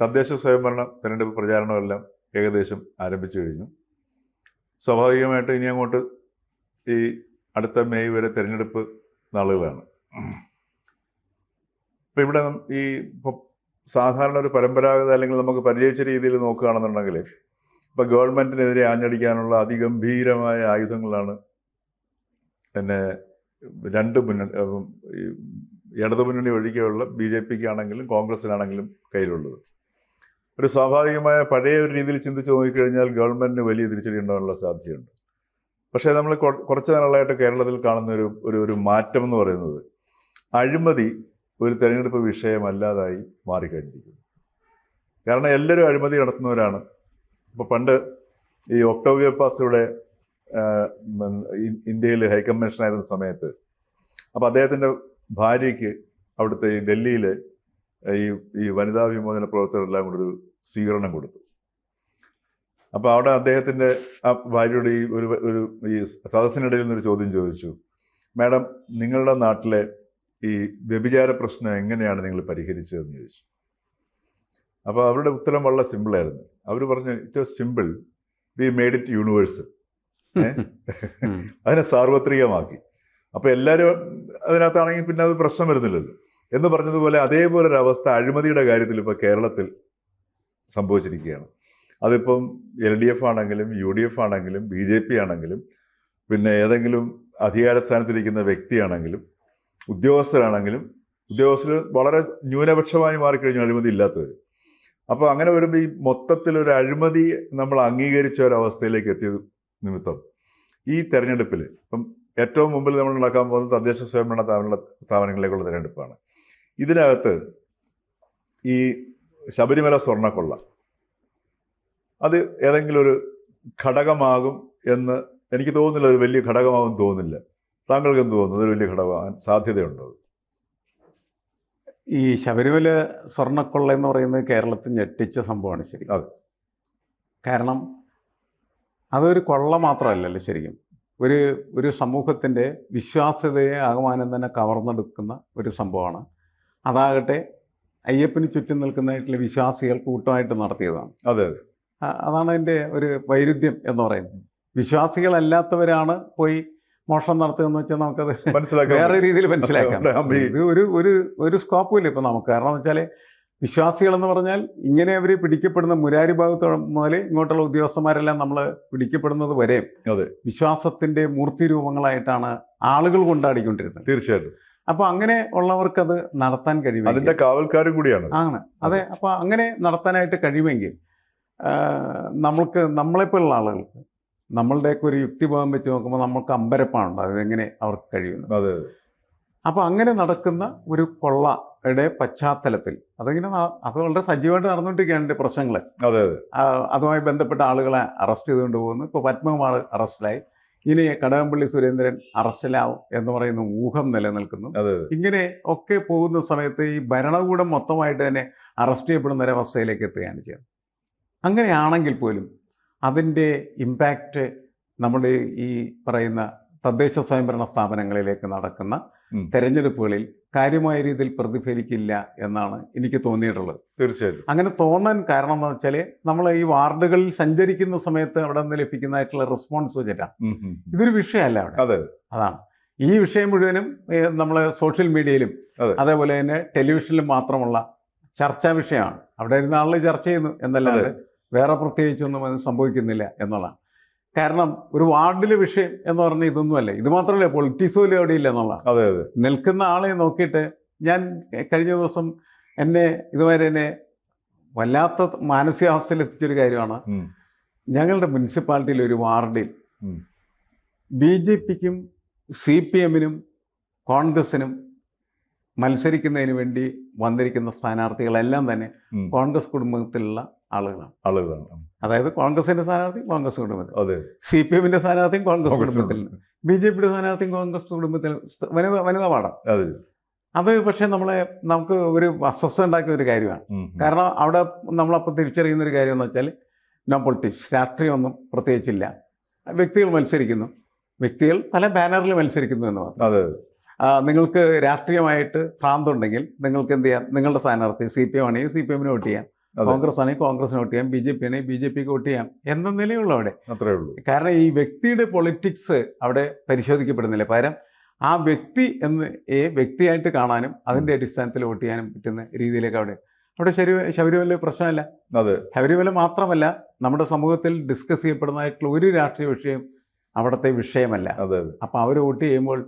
തദ്ദേശ സ്വയംഭരണ തെരഞ്ഞെടുപ്പ് പ്രചാരണമെല്ലാം ഏകദേശം ആരംഭിച്ചു കഴിഞ്ഞു. സ്വാഭാവികമായിട്ട് ഇനി അങ്ങോട്ട് ഈ അടുത്ത മെയ് വരെ തെരഞ്ഞെടുപ്പ് നാളുകളാണ്. ഇപ്പം ഇവിടെ ഈ സാധാരണ ഒരു പരമ്പരാഗത അല്ലെങ്കിൽ നമുക്ക് പരിചയിച്ച രീതിയിൽ നോക്കുകയാണെന്നുണ്ടെങ്കിൽ ഇപ്പം ഗവൺമെന്റിനെതിരെ ആഞ്ഞടിക്കാനുള്ള അതിഗംഭീരമായ ആയുധങ്ങളാണ് പിന്നെ രണ്ട് മുന്നണി ഇടതുമുന്നണി ഇടതു മുന്നണി ഒഴികെയുള്ള ബി ജെ പിക്കാണെങ്കിലും കോൺഗ്രസിനാണെങ്കിലും കയ്യിലുള്ളത്. ഒരു സ്വാഭാവികമായ പഴയ ഒരു രീതിയിൽ ചിന്തിച്ച് നോക്കിക്കഴിഞ്ഞാൽ ഗവൺമെന്റിന് വലിയ തിരിച്ചടി ഉണ്ടാകാനുള്ള സാധ്യതയുണ്ട്. പക്ഷേ നമ്മൾ കുറച്ച് നാളായിട്ട് കേരളത്തിൽ കാണുന്ന ഒരു ഒരു ഒരു മാറ്റം എന്ന് പറയുന്നത് അഴിമതി ഒരു തെരഞ്ഞെടുപ്പ് വിഷയമല്ലാതായി മാറിക്കഴിഞ്ഞിരിക്കുന്നു. കാരണം എല്ലാവരും അഴിമതി നടത്തുന്നവരാണ്. ഇപ്പോൾ പണ്ട് ഈ ഒക്ടോബിയ പാസ് ഇവിടെ ഇന്ത്യയിൽ ഹൈക്കമ്മീഷനായിരുന്ന സമയത്ത് അപ്പോൾ അദ്ദേഹത്തിന്റെ ഭാര്യയ്ക്ക് അവിടുത്തെ ഈ ഡൽഹിയിൽ ഈ ഈ വനിതാ വിമോചന പ്രവർത്തകരെല്ലാം കൂടെ ഒരു സ്വീകരണം കൊടുത്തു. അപ്പോൾ അവിടെ അദ്ദേഹത്തിന്റെ ആ ഭാര്യയുടെ ഈ ഒരു ഒരു ഈ സദസ്സിനിടയിൽ നിന്നൊരു ചോദ്യം ചോദിച്ചു. മാഡം നിങ്ങളുടെ നാട്ടിലെ ഈ വ്യഭിചാര പ്രശ്നം എങ്ങനെയാണ് നിങ്ങൾ പരിഹരിച്ചതെന്ന് ചോദിച്ചു. അപ്പോൾ അവരുടെ ഉത്തരം വളരെ സിമ്പിളായിരുന്നു അവർ പറഞ്ഞു it was simple we made it universal അതിനെ സാർവത്രികമാക്കി. അപ്പോൾ എല്ലാവരും അതിനകത്താണെങ്കിൽ പിന്നെ അത് പ്രശ്നം വരുന്നില്ലല്ലോ. എന്ന് പറഞ്ഞതുപോലെ അതേപോലെ ഒരു അവസ്ഥ അഴിമതിയുടെ കാര്യത്തിൽ ഇപ്പോൾ കേരളത്തിൽ സംഭവിച്ചിരിക്കുകയാണ്. അതിപ്പം എൽ ഡി എഫ് ആണെങ്കിലും യു ഡി എഫ് ആണെങ്കിലും ബി ജെ പി ആണെങ്കിലും പിന്നെ ഏതെങ്കിലും അധികാരസ്ഥാനത്തിരിക്കുന്ന വ്യക്തിയാണെങ്കിലും ഉദ്യോഗസ്ഥരാണെങ്കിലും ഉദ്യോഗസ്ഥർ വളരെ ന്യൂനപക്ഷമായി മാറിക്കഴിഞ്ഞു അഴിമതി ഇല്ലാത്തവർ അപ്പോൾ അങ്ങനെ വരുമ്പോൾ ഈ മൊത്തത്തിൽ ഒരു അഴിമതി നമ്മൾ അംഗീകരിച്ച ഒരവസ്ഥയിലേക്ക് എത്തിയത് നിമിത്തം. ഈ തെരഞ്ഞെടുപ്പിൽ ഇപ്പം ഏറ്റവും മുമ്പിൽ നമ്മൾ നടക്കാൻ പോകുന്നത് തദ്ദേശ സ്വയംഭരണ സ്ഥാപന സ്ഥാപനങ്ങളിലേക്കുള്ള തിരഞ്ഞെടുപ്പാണ്. ഇതിനകത്ത് ഈ ശബരിമല സ്വർണക്കൊള്ള. അത് ഏതെങ്കിലും ഒരു ഘടകമാകും എന്ന് എനിക്ക് തോന്നുന്നില്ല ഒരു വലിയ ഘടകമാകും തോന്നുന്നില്ല. താങ്കൾക്ക് എന്ത് തോന്നുന്നു? ഒരു വലിയ ഘടകമാകാൻ സാധ്യതയുണ്ടോ? ഈ ശബരിമല സ്വർണക്കൊള്ള എന്ന് പറയുന്നത് കേരളത്തിൽ ഞെട്ടിച്ച സംഭവമാണ് ശരി അതെ. കാരണം അതൊരു കൊള്ള മാത്രമല്ലല്ലോ ശരിക്കും. ഒരു ഒരു സമൂഹത്തിന്റെ വിശ്വാസ്യതയെ ആകമാനം തന്നെ കവർന്നെടുക്കുന്ന ഒരു സംഭവമാണ്. അതാകട്ടെ അയ്യപ്പന് ചുറ്റും നിൽക്കുന്നതായിട്ടുള്ള വിശ്വാസികൾ കൂട്ടമായിട്ട് നടത്തിയതാണ്. അതെ അതെ. അതാണ് അതിന്റെ ഒരു വൈരുദ്ധ്യം എന്ന് പറയുന്നത്. വിശ്വാസികളല്ലാത്തവരാണ് പോയി മോഷണം നടത്തുകയെന്ന് വെച്ചാൽ നമുക്കത് മനസ്സിലാക്കാം വേറെ രീതിയിൽ മനസ്സിലാക്കാം. ഇത് ഒരു ഒരു ഒരു സ്കോപ്പും ഇല്ല ഇപ്പം നമുക്ക്. കാരണം എന്ന് വെച്ചാൽ വിശ്വാസികളെന്ന് പറഞ്ഞാൽ ഇങ്ങനെ അവർ പിടിക്കപ്പെടുന്ന മുരാരി ഭാഗത്ത് മുതൽ ഇങ്ങോട്ടുള്ള ഉദ്യോഗസ്ഥന്മാരെല്ലാം നമ്മൾ പിടിക്കപ്പെടുന്നത് വരെ അതെ. വിശ്വാസത്തിന്റെ മൂർത്തി രൂപങ്ങളായിട്ടാണ് ആളുകൾ കൊണ്ടാടിക്കൊണ്ടിരുന്നത്. തീർച്ചയായിട്ടും. അപ്പൊ അങ്ങനെ ഉള്ളവർക്ക് അത് നടത്താൻ കഴിയും അതിന്റെ കാവൽക്കാരും കൂടിയാണ്. ആണ്. അതെ അപ്പോൾ അങ്ങനെ നടത്താനായിട്ട് കഴിയുമെങ്കിൽ നമ്മൾക്ക് നമ്മളെപ്പോലുള്ള ആളുകൾക്ക് നമ്മളുടെയൊക്കെ ഒരു യുക്തിബോധം വെച്ച് നോക്കുമ്പോൾ നമ്മൾക്ക് അമ്പരപ്പാണ് അതെങ്ങനെ അവർക്ക് കഴിയുന്നു അതെ. അപ്പോൾ അങ്ങനെ നടക്കുന്ന ഒരു കൊള്ളയുടെ പശ്ചാത്തലത്തിൽ അതിങ്ങനെ അത് വളരെ സജീവമായിട്ട് നടന്നുകൊണ്ടിരിക്കുകയാണ് പ്രശ്നങ്ങൾ. അതെ അതെ. അതുമായി ബന്ധപ്പെട്ട ആളുകളെ അറസ്റ്റ് ചെയ്തുകൊണ്ട് പോകുന്നു. ഇപ്പോൾ പത്മകുമാർ അറസ്റ്റിലായി. ഇനി കടകംപള്ളി സുരേന്ദ്രൻ അറസ്റ്റിലാവും എന്ന് പറയുന്ന ഊഹം നിലനിൽക്കുന്നു ഇങ്ങനെ ഒക്കെ പോകുന്ന സമയത്ത് ഈ ഭരണകൂടം മൊത്തമായിട്ട് തന്നെ അറസ്റ്റ് ചെയ്യപ്പെടുന്ന ഒരവസ്ഥയിലേക്ക് എത്തുകയാണ് ചെയ്യുന്നത് അങ്ങനെയാണെങ്കിൽ പോലും അതിന്റെ ഇമ്പാക്റ്റ് നമ്മുടെ ഈ പറയുന്ന തദ്ദേശ സ്വയംഭരണ സ്ഥാപനങ്ങളിലേക്ക് നടക്കുന്ന. തെരഞ്ഞെടുപ്പുകളിൽ കാര്യമായ രീതിയിൽ പ്രതിഫലിക്കില്ല എന്നാണ് എനിക്ക് തോന്നിയിട്ടുള്ളത്. തീർച്ചയായിട്ടും. അങ്ങനെ തോന്നാൻ കാരണം എന്ന് വെച്ചാൽ നമ്മൾ ഈ വാർഡുകളിൽ സഞ്ചരിക്കുന്ന സമയത്ത് അവിടെ നിന്ന് ലഭിക്കുന്നതായിട്ടുള്ള റെസ്പോൺസ് വെച്ചിട്ടാണ്. ഇതൊരു വിഷയമല്ല അവിടെ. അതെ. അതാണ്. ഈ വിഷയം മുഴുവനും നമ്മൾ സോഷ്യൽ മീഡിയയിലും അതേപോലെ തന്നെ ടെലിവിഷനിലും മാത്രമുള്ള ചർച്ചാ വിഷയമാണ്. അവിടെ ഇരുന്ന ആളുകൾ ചർച്ച ചെയ്യുന്നു എന്നല്ലാതെ വേറെ പ്രത്യേകിച്ചൊന്നും അത് സംഭവിക്കുന്നില്ല എന്നുള്ളതാണ്. കാരണം ഒരു വാർഡിലെ വിഷയം എന്ന് പറഞ്ഞാൽ ഇതൊന്നുമല്ല ഇത് മാത്രമല്ല പൊളിറ്റിക്സ് പോലും അവിടെ ഇല്ല എന്നുള്ള അതെ അതെ. നിൽക്കുന്ന ആളെ നോക്കിയിട്ട് ഞാൻ കഴിഞ്ഞ ദിവസം എന്നെ ഇതുവരെ എന്നെ വല്ലാത്ത മാനസികാവസ്ഥയിൽ എത്തിച്ചൊരു കാര്യമാണ്. ഞങ്ങളുടെ മുനിസിപ്പാലിറ്റിയിലെ ഒരു വാർഡിൽ. ബി ജെ പിക്കും സി പി എമ്മിനും കോൺഗ്രസിനും മത്സരിക്കുന്നതിന് വേണ്ടി വന്നിരിക്കുന്ന സ്ഥാനാർത്ഥികളെല്ലാം തന്നെ കോൺഗ്രസ് കുടുംബത്തിലുള്ള ആളുകളാണ്. ആളുകളാണ്. അതായത് കോൺഗ്രസിന്റെ സ്ഥാനാർത്ഥി കോൺഗ്രസ് കുടുംബത്തിൽ സി പി എമ്മിന്റെ സ്ഥാനാർത്ഥിയും കോൺഗ്രസ് കുടുംബത്തിൽ ബി ജെ പിയുടെ സ്ഥാനാർത്ഥിയും കോൺഗ്രസ് കുടുംബത്തിൽ വനിത വനിതാ പാടാം അതെ. പക്ഷേ നമ്മളെ നമുക്ക് ഒരു അസ്വസ്ഥ ഉണ്ടാക്കിയ ഒരു കാര്യമാണ്. കാരണം അവിടെ നമ്മളപ്പോൾ തിരിച്ചറിയുന്ന ഒരു കാര്യം എന്ന് വെച്ചാൽ നോ പൊളിറ്റിക്സ് രാഷ്ട്രീയമൊന്നും പ്രത്യേകിച്ചില്ല. വ്യക്തികൾ മത്സരിക്കുന്നു. വ്യക്തികൾ പല ബാനറിൽ മത്സരിക്കുന്നു എന്ന് മാത്രം. അതെ. നിങ്ങൾക്ക് രാഷ്ട്രീയമായിട്ട് ഭ്രാന്തുണ്ടെങ്കിൽ നിങ്ങൾക്ക് എന്ത് ചെയ്യാം? നിങ്ങളുടെ സ്ഥാനാർത്ഥി സി പി എം ആണെങ്കിൽ സി പി എമ്മിന് വോട്ട് ചെയ്യാം. കോൺഗ്രസ് ആണെങ്കിൽ കോൺഗ്രസിന് വോട്ട് ചെയ്യാം ബി ജെ പി ആണെങ്കിൽ ബി ജെ പിക്ക് വോട്ട് ചെയ്യാം എന്ന നിലയുള്ളൂ അവിടെ. അത്രേ ഉള്ളൂ. കാരണം ഈ വ്യക്തിയുടെ പൊളിറ്റിക്സ് അവിടെ പരിശോധിക്കപ്പെടുന്നില്ല. പകരം ആ വ്യക്തി എന്ന് ഏ വ്യക്തിയായിട്ട് കാണാനും അതിന്റെ അടിസ്ഥാനത്തിൽ വോട്ട് ചെയ്യാനും പറ്റുന്ന രീതിയിലേക്ക് അവിടെ അവിടെ ശരി ശബരിമല പ്രശ്നമല്ല. അതെ. ശബരിമല മാത്രമല്ല നമ്മുടെ സമൂഹത്തിൽ ഡിസ്കസ് ചെയ്യപ്പെടുന്നതായിട്ടുള്ള ഒരു രാഷ്ട്രീയ വിഷയം അവിടുത്തെ വിഷയമല്ല. അതെ അപ്പോൾ അവർ വോട്ട് ചെയ്യുമ്പോൾ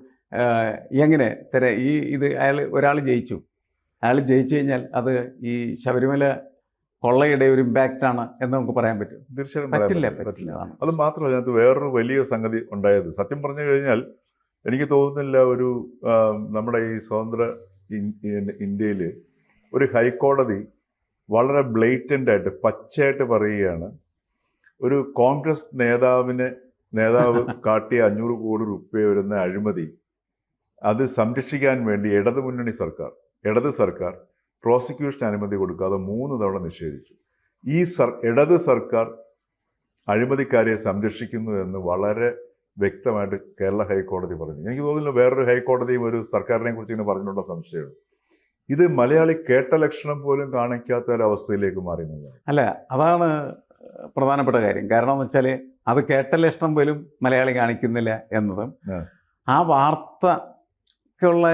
എങ്ങനെ തര ഈ ഇത് അയാൾ ഒരാൾ ജയിച്ചു. അയാൾ ജയിച്ചു കഴിഞ്ഞാൽ അത് ഈ ശബരിമല കൊള്ളയുടെ ഒരു ഇമ്പാക്റ്റ് ആണ് എന്ന് നമുക്ക് പറയാൻ പറ്റും. തീർച്ചയായിട്ടും പറ്റില്ല പറ്റില്ല. അത് മാത്രമല്ല അതിനകത്ത് വേറൊരു വലിയ സംഗതി ഉണ്ടായത്. സത്യം പറഞ്ഞു കഴിഞ്ഞാൽ എനിക്ക് തോന്നുന്നില്ല ഒരു നമ്മുടെ ഈ സ്വതന്ത്ര ഇന്ത്യയിൽ ഒരു ഹൈക്കോടതി വളരെ ബ്ലേറ്റന്റ് ആയിട്ട് പച്ചയായിട്ട് പറയുകയാണ്. ഒരു കോൺഗ്രസ് നേതാവിന് നേതാവ് കാട്ടിയ അഞ്ഞൂറ് കോടി റുപ്യ വരുന്ന അഴിമതി അത് സംരക്ഷിക്കാൻ വേണ്ടി ഇടതു മുന്നണി സർക്കാർ ഇടത് സർക്കാർ പ്രോസിക്യൂഷൻ അനുമതി കൊടുക്കാതെ മൂന്ന് തവണ നിഷേധിച്ചു. ഈ സർ ഇടത് സർക്കാർ അഴിമതിക്കാരെ സംരക്ഷിക്കുന്നു എന്ന് വളരെ വ്യക്തമായിട്ട് കേരള ഹൈക്കോടതി പറഞ്ഞു. എനിക്ക് തോന്നുന്നു വേറൊരു ഹൈക്കോടതിയും ഒരു സർക്കാരിനെ കുറിച്ച് ഇങ്ങനെ പറഞ്ഞിട്ടുള്ള സംശയമാണ് ഇത് മലയാളി കേട്ട ലക്ഷണം പോലും കാണിക്കാത്ത ഒരവസ്ഥയിലേക്ക് മാറി എന്നുള്ളതാണ്. അല്ല അതാണ് പ്രധാനപ്പെട്ട കാര്യം. കാരണം എന്ന് വെച്ചാൽ അത് കേട്ട ലക്ഷണം പോലും മലയാളി കാണിക്കുന്നില്ല എന്നതും. ആ വാർത്തക്കുള്ള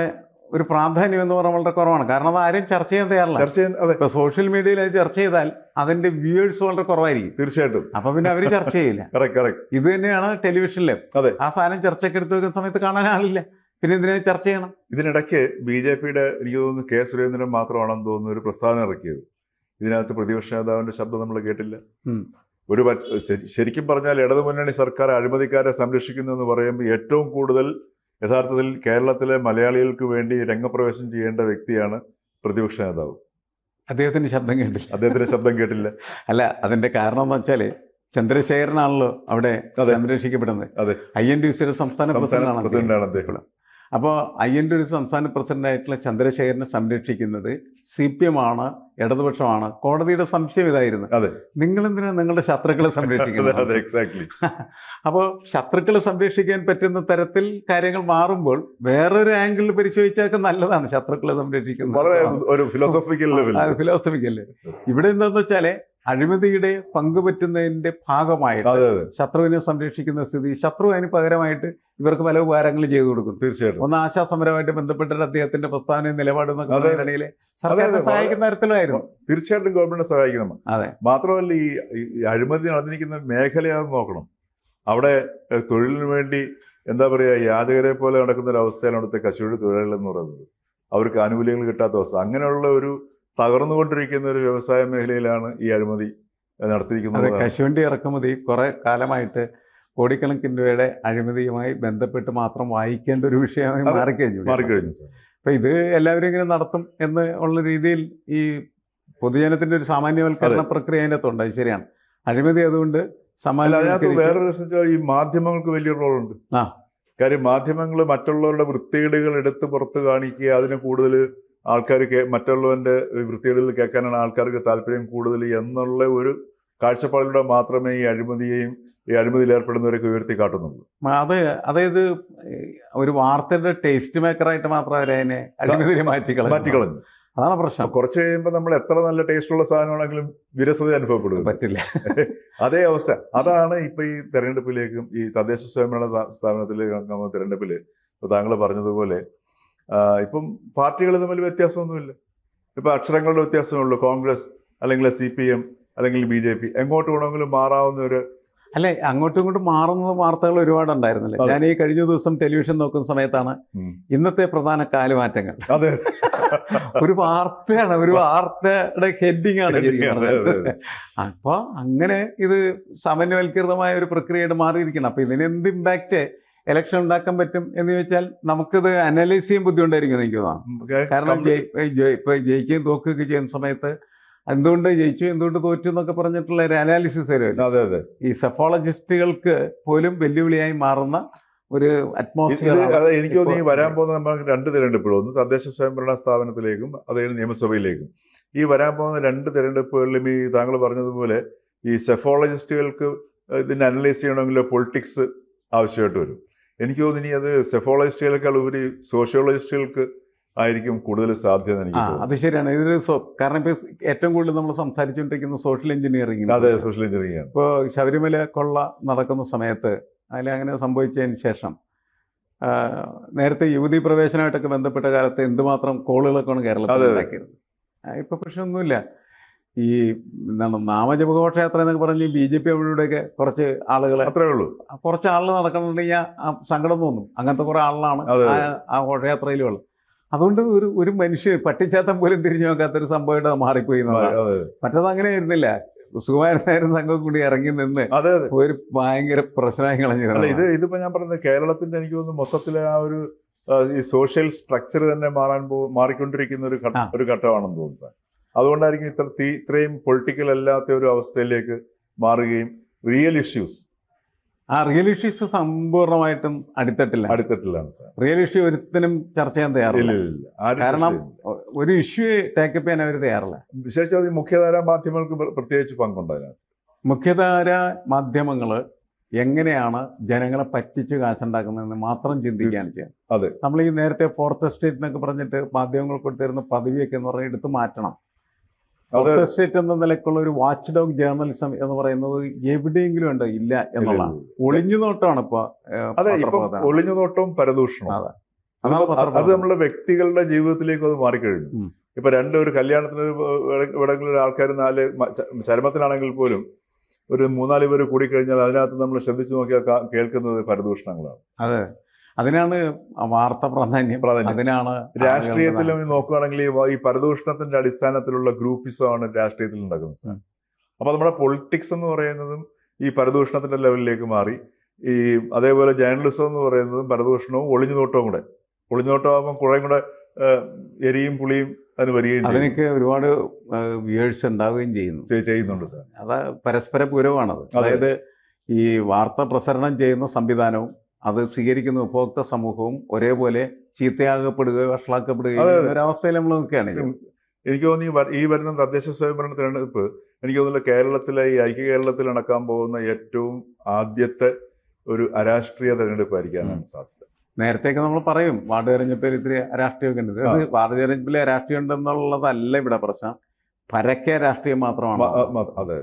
ഒരു പ്രാധാന്യം എന്ന് പറഞ്ഞാൽ വളരെ കുറവാണ്. കാരണം അത് ആരും ചർച്ച ചെയ്യാൻ തയ്യാറില്ല. ചർച്ച ചെയ്യാൻ അതെ. ഇപ്പൊ സോഷ്യൽ മീഡിയയിൽ അത് ചർച്ച ചെയ്താൽ അതിന്റെ വ്യൂവേഴ്സ് വളരെ കുറവായിരിക്കും. തീർച്ചയായിട്ടും. അപ്പൊ പിന്നെ അവർ ചർച്ച ചെയ്യില്ല. ഇത് തന്നെയാണ് ടെലിവിഷനിലെ അതെ. ആ സാധനം ചർച്ചയ്ക്ക് എടുത്ത് വെക്കുന്ന സമയത്ത് കാണാൻ ആളില്ല. പിന്നെ ഇതിനെ ചർച്ച ചെയ്യണം? ഇതിനിടയ്ക്ക് ബി ജെ പിയുടെ എനിക്ക് തോന്നുന്നു കെ സുരേന്ദ്രൻ മാത്രമാണെന്ന് തോന്നുന്നു ഒരു പ്രസ്താവന ഇറക്കിയത്. ഇതിനകത്ത് പ്രതിപക്ഷ നേതാവിന്റെ ശബ്ദം നമ്മൾ കേട്ടില്ല. ഒരു ശരിക്കും പറഞ്ഞാൽ ഇടതുമുന്നണി സർക്കാർ അഴിമതിക്കാരെ സംരക്ഷിക്കുന്നു എന്ന് പറയുമ്പോൾ ഏറ്റവും കൂടുതൽ യഥാർത്ഥത്തിൽ കേരളത്തിലെ മലയാളികൾക്ക് വേണ്ടി രംഗപ്രവേശം ചെയ്യേണ്ട വ്യക്തിയാണ് പ്രതിപക്ഷ നേതാവ് അദ്ദേഹത്തിന്റെ ശബ്ദം കേട്ടില്ല അദ്ദേഹത്തിന്റെ ശബ്ദം കേട്ടില്ല അല്ല അതിന്റെ കാരണം എന്ന് വെച്ചാൽ ചന്ദ്രശേഖരനാണല്ലോ അവിടെ. സംരക്ഷിക്കപ്പെടുന്നത് അതെ. ഐ എൻ ഡി സിയുടെ സംസ്ഥാന സംസ്ഥാന പ്രസിഡന്റാണ് അദ്ദേഹം. അപ്പോൾ ഐ എന്റെ ഒരു സംസ്ഥാന പ്രസിഡന്റായിട്ടുള്ള ചന്ദ്രശേഖരനെ സംരക്ഷിക്കുന്നത് സി പി എം ആണ് ഇടതുപക്ഷമാണ്. കോടതിയുടെ സംശയം ഇതായിരുന്നു. അതെ. നിങ്ങൾ എന്തിനാണ് നിങ്ങളുടെ ശത്രുക്കളെ സംരക്ഷിക്കുന്നത്? അതെ എക്സാക്ട്ലി അപ്പോൾ ശത്രുക്കളെ സംരക്ഷിക്കാൻ പറ്റുന്ന തരത്തിൽ കാര്യങ്ങൾ മാറുമ്പോൾ വേറൊരു ആംഗിളിൽ പരിശോധിച്ചാൽ നല്ലതാണ് ശത്രുക്കളെ വളരെ സംരക്ഷിക്കുന്നത് ഒരു ഫിലോസഫിക്കൽ ലെവൽ ഫിലോസഫിക്കൽ ഇവിടെ എന്താണെന്ന് വെച്ചാൽ അഴിമതിയുടെ പങ്കുപറ്റുന്നതിന്റെ ഭാഗമായിട്ട് ശത്രുവിനെ സംരക്ഷിക്കുന്ന സ്ഥിതി ശത്രു അതിന് പകരമായിട്ട് ഇവർക്ക് പല ഉപകാരങ്ങളും ചെയ്തു കൊടുക്കും. തീർച്ചയായിട്ടും. ഒന്ന് ആശാസമരമായിട്ട് ബന്ധപ്പെട്ടിട്ട് അദ്ദേഹത്തിന്റെ പ്രസ്ഥാനവും നിലപാടും സർക്കാരിനെ സഹായിക്കുന്ന തരത്തിലായിരുന്നു. തീർച്ചയായിട്ടും ഗവൺമെന്റ് സഹായിക്കുന്നു. അതെ. മാത്രമല്ല ഈ അഴിമതി നടന്നിരിക്കുന്ന മേഖലയാണെന്ന് നോക്കണം. അവിടെ തൊഴിലിന് വേണ്ടി എന്താ പറയുക യാചകരെ പോലെ നടക്കുന്ന ഒരു അവസ്ഥയാണ് അവിടുത്തെ കശുവഴി തൊഴിലാളികൾ എന്ന് പറയുന്നത്. അവർക്ക് ആനുകൂല്യങ്ങൾ കിട്ടാത്ത അവസ്ഥ. അങ്ങനെയുള്ള ഒരു തകർന്നുകൊണ്ടിരിക്കുന്ന ഒരു വ്യവസായ മേഖലയിലാണ് ഈ അഴിമതി നടത്തിയിരിക്കുന്നത്. കശുവണ്ടി ഇറക്കുമതി കുറെ കാലമായിട്ട് കോടിക്കണക്കിന് രൂപയുടെ അഴിമതിയുമായി ബന്ധപ്പെട്ട് മാത്രം വായിക്കേണ്ട ഒരു വിഷയമായി മാറിക്കഴിഞ്ഞു. മാറിക്കഴിഞ്ഞു അപ്പൊ ഇത് എല്ലാവരും ഇങ്ങനെ നടത്തും എന്ന് ഉള്ള രീതിയിൽ ഈ പൊതുജനത്തിന്റെ ഒരു സാമാന്യവൽക്കരണ പ്രക്രിയ അതിനകത്തുണ്ട്. അത് ശരിയാണ്. അഴിമതി അതുകൊണ്ട് അതിനകത്ത് വേറൊരു വെച്ചാൽ ഈ മാധ്യമങ്ങൾക്ക് വലിയ റോളുണ്ട്. ആ. കാര്യം മാധ്യമങ്ങൾ മറ്റുള്ളവരുടെ വൃത്തികേടുകൾ എടുത്ത് പുറത്ത് കാണിക്കുക അതിന് കൂടുതൽ ആൾക്കാർ മറ്റുള്ളവന്റെ വൃത്തികളിൽ കേൾക്കാനാണ് ആൾക്കാർക്ക് താല്പര്യം കൂടുതൽ എന്നുള്ള ഒരു കാഴ്ചപ്പാടിലൂടെ മാത്രമേ ഈ അഴിമതിയെയും ഈ അഴിമതിയിൽ ഏർപ്പെടുന്നവരൊക്കെ ഉയർത്തി കാട്ടുന്നുള്ളൂ. അത് അതായത് ഒരു വാർത്തയുടെ ടേസ്റ്റ് മേക്കറായിട്ട് മാത്രം അവരെ അതിനെ അഴിമതിയെ മാറ്റിക്കളഞ്ഞു മാറ്റിക്കളഞ്ഞു. അതാണ് പ്രശ്നം. കുറച്ച് കഴിയുമ്പോൾ നമ്മൾ എത്ര നല്ല ടേസ്റ്റുള്ള സാധനമാണെങ്കിലും വിരസത അനുഭവപ്പെടും. പറ്റില്ല. അതേ അവസ്ഥ. അതാണ് ഇപ്പൊ ഈ തെരഞ്ഞെടുപ്പിലേക്കും ഈ തദ്ദേശ സ്വയംഭരണ സ്ഥാപനത്തിലേക്കും തെരഞ്ഞെടുപ്പിൽ ഇപ്പോൾ താങ്കൾ പറഞ്ഞതുപോലെ ഇപ്പം പാർട്ടികൾ തമ്മിൽ വ്യത്യാസമൊന്നുമില്ല. ഇപ്പം അക്ഷരങ്ങളുടെ വ്യത്യാസമേ ഉള്ളൂ കോൺഗ്രസ് അല്ലെങ്കിൽ സി പി എം അല്ലെങ്കിൽ ബി ജെ പി എങ്ങോട്ട് വേണമെങ്കിലും മാറാവുന്ന ഒരു അല്ലെ അങ്ങോട്ടും ഇങ്ങോട്ടും മാറുന്ന വാർത്തകൾ ഒരുപാട് ഉണ്ടായിരുന്നില്ല ഞാൻ ഈ കഴിഞ്ഞ ദിവസം ടെലിവിഷൻ നോക്കുന്ന സമയത്താണ് ഇന്നത്തെ പ്രധാന കാലുമാറ്റങ്ങൾ. അതെ. ഒരു വാർത്തയാണ് ഒരു വാർത്തയുടെ ഹെഡിങ് ആണ് ശരിക്കും അതെ, അതെ, പറഞ്ഞാൽ. അപ്പൊ അങ്ങനെ ഇത് സാമാന്യവൽകൃതമായ ഒരു പ്രക്രിയയായിട്ട് മാറിയിരിക്കണം. അപ്പൊ ഇതിനെന്ത് ഇമ്പാക്റ്റ് ഇലക്ഷൻ ഉണ്ടാക്കാൻ പറ്റും എന്ന് ചോദിച്ചാൽ നമുക്കിത് അനലൈസ് ചെയ്യാൻ ബുദ്ധിമുട്ടായിരിക്കും എനിക്ക് തോന്നാം കാരണം ഇപ്പൊ ജയിക്കുകയും തോക്കുകയൊക്കെ ചെയ്യുന്ന സമയത്ത് എന്തുകൊണ്ട് ജയിച്ചു എന്തുകൊണ്ട് തോറ്റു എന്നൊക്കെ പറഞ്ഞിട്ടുള്ള ഒരു അനാലിസിസ് വരുമല്ലോ അതെ അതെ. ഈ സെഫോളജിസ്റ്റുകൾക്ക് പോലും വെല്ലുവിളിയായി മാറുന്ന ഒരു അറ്റ്മോസ്ഫിയർ അതെ എനിക്ക് തോന്നുന്നു ഈ വരാൻ പോകുന്ന നമ്മൾ രണ്ട് തിരഞ്ഞെടുപ്പുകൾ. ഒന്ന് തദ്ദേശ സ്വയംഭരണ സ്ഥാപനത്തിലേക്കും അത് നിയമസഭയിലേക്കും. ഈ വരാൻ പോകുന്ന രണ്ട് തിരഞ്ഞെടുപ്പുകളിലും ഈ താങ്കൾ പറഞ്ഞതുപോലെ ഈ സെഫോളജിസ്റ്റുകൾക്ക് ഇതിനെ അനലൈസ് ചെയ്യണമെങ്കിൽ പൊളിറ്റിക്സ് ആവശ്യമായിട്ട് വരും. എനിക്ക് തോന്നുന്നു ഇനി അത് സെഫോളജിസ്റ്റുകളെക്കാൾ ഉപരി സോഷ്യോളജിസ്റ്റുകൾക്ക് ആയിരിക്കും കൂടുതൽ സാധ്യത എനിക്ക് അത് ശരിയാണ്. ഇതിൽ കാരണം ഇപ്പോൾ ഏറ്റവും കൂടുതൽ നമ്മൾ സംസാരിച്ചുകൊണ്ടിരിക്കുന്ന സോഷ്യൽ എഞ്ചിനീയറിംഗ് അതെ സോഷ്യൽ എഞ്ചിനീയറിംഗ് ഇപ്പോൾ ശബരിമല കൊള്ള നടക്കുന്ന സമയത്ത് അതിൽ അങ്ങനെ സംഭവിച്ചതിന് ശേഷം നേരത്തെ യുവതി പ്രവേശനമായിട്ടൊക്കെ ബന്ധപ്പെട്ട കാലത്ത് എന്തുമാത്രം കോളുകളൊക്കെയാണ് കേരളത്തിൽ. ഉണ്ടാക്കിയത് ഇപ്പൊ പ്രശ്നമൊന്നുമില്ല. ഈ എന്താണ് നാമജപഘോഷയാത്ര എന്നൊക്കെ പറഞ്ഞ് ബി ജെ പി അവിടെയൊക്കെ കുറച്ച് ആളുകളെ അത്രേ ഉള്ളൂ. കുറച്ച് ആളുകൾ നടക്കണമെന്നുണ്ടെങ്കിൽ ആ സങ്കടം തോന്നും. അങ്ങനത്തെ കുറേ ആളുകളാണ് ആ ഘോഷയാത്രയിലുള്ളത്. അതുകൊണ്ട് ഒരു ഒരു മനുഷ്യൻ പട്ടിച്ചാത്തം പോലും തിരിഞ്ഞു നോക്കാത്തൊരു സംഭവമായിട്ട് മാറിപ്പോയി മറ്റത് അങ്ങനെ ആയിരുന്നില്ല. സുകുമാരൻ നായരും സംഘം കൂടി ഇറങ്ങി നിന്ന് അതെ അതെ. ഒരു ഭയങ്കര പ്രശ്നമായി കളഞ്ഞു. ഇത് ഇതിപ്പോ ഞാൻ പറയുന്നത് കേരളത്തിന്റെ എനിക്ക് തോന്നുന്നു മൊത്തത്തിലെ ആ ഒരു ഈ സോഷ്യൽ സ്ട്രക്ചർ തന്നെ മാറാൻ പോ മാറിക്കൊണ്ടിരിക്കുന്ന ഒരു ഒരു ഘട്ടമാണെന്ന് തോന്നുന്നത് അതുകൊണ്ടായിരിക്കും ഇത്ര തീ ഇത്രയും പൊളിറ്റിക്കൽ അല്ലാത്ത ഒരു അവസ്ഥയിലേക്ക് മാറുകയും റിയൽ ഇഷ്യൂസ് ആ റിയൽ ഇഷ്യൂസ് സമ്പൂർണമായിട്ടും അടിത്തട്ടില്ല. അടുത്തിട്ടില്ലാണ് സാർ. റിയൽ ഇഷ്യൂ ഒരുത്തിനും ചർച്ച ചെയ്യാൻ തയ്യാറില്ല. കാരണം ഒരു ഇഷ്യൂ ടേക്കപ്പ് ചെയ്യാൻ അവർ തയ്യാറില്ല. വിശേഷിച്ച് അത് മുഖ്യധാരാ മാധ്യമങ്ങൾക്ക് പ്ര- പ്രത്യേകിച്ച് പങ്കുണ്ട് അതിനകത്ത്. മുഖ്യധാര മാധ്യമങ്ങൾ എങ്ങനെയാണ് ജനങ്ങളെ പറ്റിച്ച് കാശുണ്ടാക്കുന്നതെന്ന് മാത്രം ചിന്തിക്കാൻ ചെയ്യാം അതെ. നമ്മൾ ഈ നേരത്തെ ഫോർത്ത് എസ്റ്റേറ്റ് എന്നൊക്കെ പറഞ്ഞിട്ട് മാധ്യമങ്ങൾ കൊടുത്തിരുന്ന പദവിയൊക്കെ എന്ന് പറഞ്ഞാൽ എടുത്ത് മാറ്റണം. ഫോർത്ത് എന്ന നിലക്കുള്ള ഒരു വാച്ച് ഡോഗ് ജേർണലിസം എന്ന് പറയുന്നത് എവിടെയെങ്കിലും ഉണ്ടോ? ഇല്ല എന്നുള്ളതാണ് ഒളിഞ്ഞുനോട്ടമാണ് ഇപ്പൊ അതെ ഇപ്പൊ. ഒളിഞ്ഞുനോട്ടവും പരദൂഷണവും. അത്. നമ്മുടെ വ്യക്തികളുടെ ജീവിതത്തിലേക്ക് അത് മാറിക്കഴിഞ്ഞു. ഇപ്പൊ രണ്ട് ഒരു കല്യാണത്തിന് ഇവിടെങ്കിലും ആൾക്കാർ നാല് ചരമത്തിനാണെങ്കിൽ ചരമത്തിലാണെങ്കിൽ പോലും ഒരു മൂന്നാൽ പേര് കൂടിക്കഴിഞ്ഞാൽ അതിനകത്ത് നമ്മൾ ശ്രദ്ധിച്ചു നോക്കിയാൽ കേൾക്കുന്നത് പരദൂഷണങ്ങളാണ്. അതെ. അതിനാണ് വാർത്ത പ്രാധാന്യം. പ്രാധാന്യം. അതിനാണ് രാഷ്ട്രീയത്തിലും നോക്കുകയാണെങ്കിൽ ഈ പരദൂഷണത്തിന്റെ അടിസ്ഥാനത്തിലുള്ള ഗ്രൂപ്പിസമാണ് രാഷ്ട്രീയത്തിൽ ഉണ്ടാക്കുന്നത്. സാർ. അപ്പൊ നമ്മുടെ പൊളിറ്റിക്സ് എന്ന് പറയുന്നതും ഈ പരദൂഷണത്തിന്റെ ലെവലിലേക്ക് മാറി. ഈ അതേപോലെ ജേർണലിസം എന്ന് പറയുന്നതും പരദൂഷണവും ഒളിഞ്ഞുനോട്ടവും കൂടെ. ഒളിഞ്ഞുനോട്ടമാകുമ്പോൾ കുറെ കൂടെ എരിയും പുളിയും അതിന് വരികയും. അതിനൊക്കെ ഒരുപാട് വ്യൂവേഴ്സ് ഉണ്ടാവുകയും ചെയ്യുന്നു. ചെയ്- ചെയ്യുന്നുണ്ട് സാർ. അത് പരസ്പര പൂരമാണത് അതായത് ഈ വാർത്ത പ്രസരണം ചെയ്യുന്ന സംവിധാനവും അത് സ്വീകരിക്കുന്ന ഉപഭോക്തൃ സമൂഹവും ഒരേപോലെ ചീത്തയാകപ്പെടുകയോ വഷളാക്കപ്പെടുകയോ അതെ, അതെ. ചെയ്യുന്ന ഒരവസ്ഥയിൽ നമ്മൾ നിൽക്കുകയാണ് എനിക്ക് തോന്നുന്നു ഈ വരുന്ന തദ്ദേശ സ്വയംഭരണ തിരഞ്ഞെടുപ്പ് എനിക്ക് തോന്നുന്നു കേരളത്തിലെ ഈ ഐക്യ കേരളത്തിൽ നടക്കാൻ പോകുന്ന ഏറ്റവും ആദ്യത്തെ ഒരു അരാഷ്ട്രീയ തെരഞ്ഞെടുപ്പായിരിക്കാനാണ് സാധ്യത. നേരത്തെയൊക്കെ നമ്മൾ പറയും വാർഡ് തെരഞ്ഞെടുപ്പിൽ ഇത്തിരി രാഷ്ട്രീയമൊക്കെ ഉണ്ട്. അത് വാർഡ് തെരഞ്ഞെടുപ്പിൽ രാഷ്ട്രീയം ഉണ്ടെന്നുള്ളതല്ല ഇവിടെ പ്രശ്നം. പരക്കെ രാഷ്ട്രീയം മാത്രമാണ് അതെ.